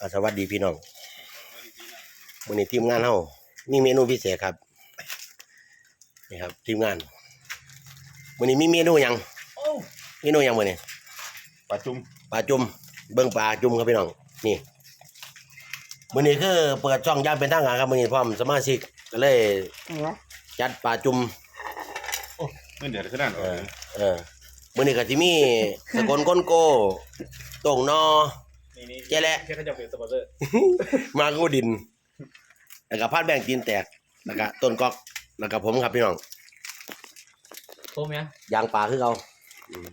อ่าสวัสดีพี่น้องวันนี้ทีมงานเฮามีเมนูพิเศษครับ นี่ครับ ทีมงานวันนี้มีเมนูหยังโอ้เมนูหยังมื้อนี้ปลาจุ่มปลาจุ่มเบิ่งปลาจุ่มครับพี่น้อง นี่มื้อนี้คือเปิดช่องย่างเป็นทางการครับมื้อนี้พร้อมสมาชิกก็เลย จัดปลาจุ่มเงินเดือนขนาดเออเออมื้อนี้ก็สิมีสกลก้นโกโต่งนอ นี่นี่แย่แหละแค่เขาจะเป็นสปอนเซอร์มากูดิน แล้วก็พาดแบ่งจีนแตก แล้วก็ต้นกอก แล้วก็ผมครับพี่น้องโทมยังยางปลาคือเขาอืม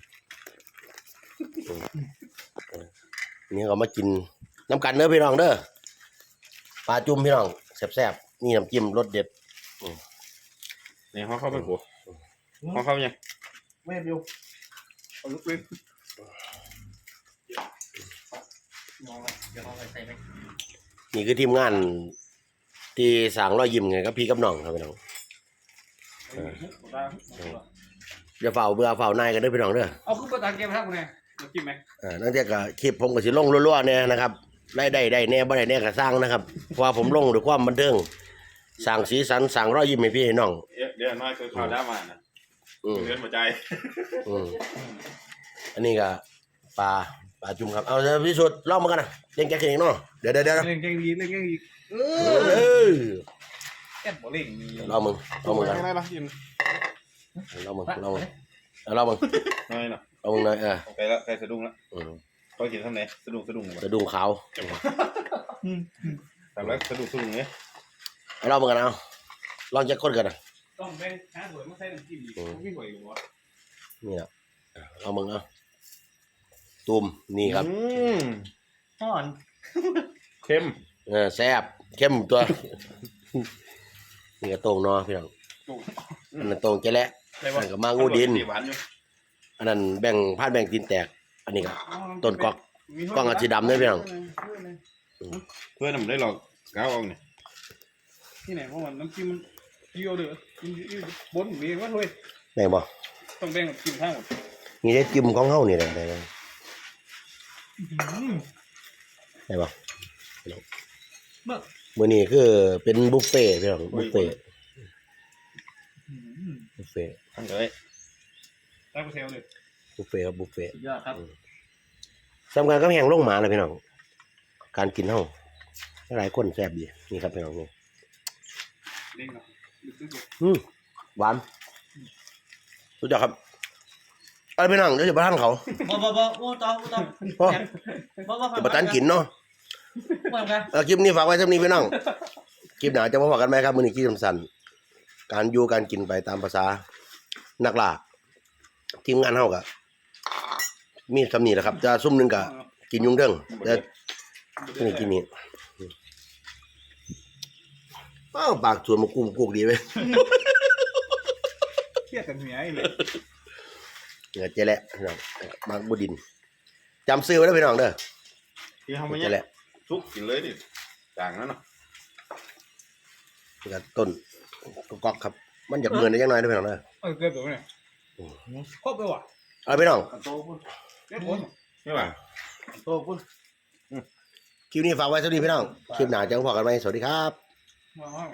อืมเออนี่ก็มากินน้ำกันเด้อพี่น้องเด้อ ปลาจุ่มพี่น้องแซ่บๆ นี่น้ำจิ้มรสเด็ด นี่ห้องเข้าไปกูห้องเข้ายังไม่เดียวเอาลุกเลย มองเดี๋ยวมองไปใส่ไหมนี่คือทีมงาน ที่สร้างรอยยิ้มไงกับพี่กับน้องครับพี่น้องอย่าเฝ้าเบื่อเฝ้านายกันเด้อพี่น้องเด้อเอาขึ้นมาตาเกมครับคุณแม่มากินไหมอ่านั่นเทียกับคลิปผมก็สิลงรัวๆเนี่ยนะครับได้ได้ได้แน่บ่ได้แน่ก็สร้างนะครับเพราะว่าผมลงด้วยความบันเทิงสร้างสีสันสร้างรอยยิ้มให้พี่ให้น้องเดี๋ยวน้อยคือข่าวด้ามานะอืมเงินหัวใจอืมอันนี้ก็ปลา ปลาจุ่มครับ เอาเดี๋ยวพิสูจน์ลองมากันนะเล่นแก๊กเองเนาะ เดี๋ยวเดี๋ยวเดี๋ยวเล่นเก่งดีเล่นเก่งดีเอเอออแค่บ่เล่นมีลองมึงลองมึงกันไม่ได้ละยินลองมึงลองมึงเอาลองมึงน้อยเนาะลองมึงหน่อยเออไปแล้วใครสะดุ้งแล้วอืมเขากินทำไหนสะดุ้งสะดุ้งสะดุ้งขาวทำแล้วสะดุ้งสะดุ้งเนี่ยเอาลองมึงกันเอาลองแจ็คคนกันนะต้องแบ่งหาสวยมาใส่น้ำจิ้มดีวิ่งไหวอยู่วะนี่แหละเอามึงเอา ตุ่มนี่ครับอืมอ่อนเข้มเออแซ่บเข้มตัว นี่ก็โต่งเนาะพี่น้องอันนั้นโต่งเจ๊แหละอะไรอันวะนั้นก็มางูดิน หวานอยู่อันนั้นแบ่งพาดแบ่งตีนแตก อันนี้ก็ต้นกอก กล้องอาชีดำด้วยพี่น้อง เพื่อนผมได้หลอกก้าวเอาเนี่ยที่ไหนเพราะมันน้ำจิ้มมันเยี่ยวเด้อบนมีว่าเฮ้ยแบ่งบ่ต้องแบ่งกินข้าวหมดนี่ได้จิ้มของเฮานี่แหละได้ได้ ได้บ่เมื่อมื้อนี้คือเป็นบุฟเฟ่ต์พี่น้องบุฟเฟ่ต์บุฟเฟ่ต์ทั้งเลยได้เปอร์เซ็นต์เลยบุฟเฟ่ต์ครับบุฟเฟ่ต์สุดยอดครับสำคัญก็แห้งลงหมาเลยพี่น้องการกินเฮาหลายคนแซ่บดีนี่ครับพี่น้องนี่เล่นเนาะอืมหวานสุดยอดครับ อะไรพี่น้องเดี๋ยวจะไปทานเขาบ่บ่บ่อู้ต่ออู้ต่อเพราะบ่บ่จะไปทานกินเนาะบ่กันเออคลิปนี้ฝากไว้เท่านี้พี่น้องคลิปหนาจะมาฝากกันไหมครับมือนี้คลิปสั้นๆการอยู่การกินไปตามภาษานักล่าทีมงานเฮากะมีสำนีแหละครับ จะซุ่มหนึงกะกินยุงเด้งแต่นี่กินนี่อ้าวปากสวนมากุ้มกุกดีเว้ยเครียดกันเมียเลย เงาเจ๊แหละพี่น้องมากบุดินจำซื้อไว้แล้วพี่น้องเด้อที่ทำมาเจ๊เนี่ยแหละซุกกินเลยดิจางนั้นเนาะนี่ก็ต้นกอกครับ มันอยากเหมือนได้ยังน้อยนะพี่น้องเด้อ เออเกินตัวเนี่ยครบไปว่ะเอาพี่น้องโตพุ่นเล่นบนไม่ป่ะโตพุ่นคลิปนี้ฝากไว้เท่านี้พี่น้อง คลิปหน้าจะมาพบกันไหมสวัสดีครับว้าว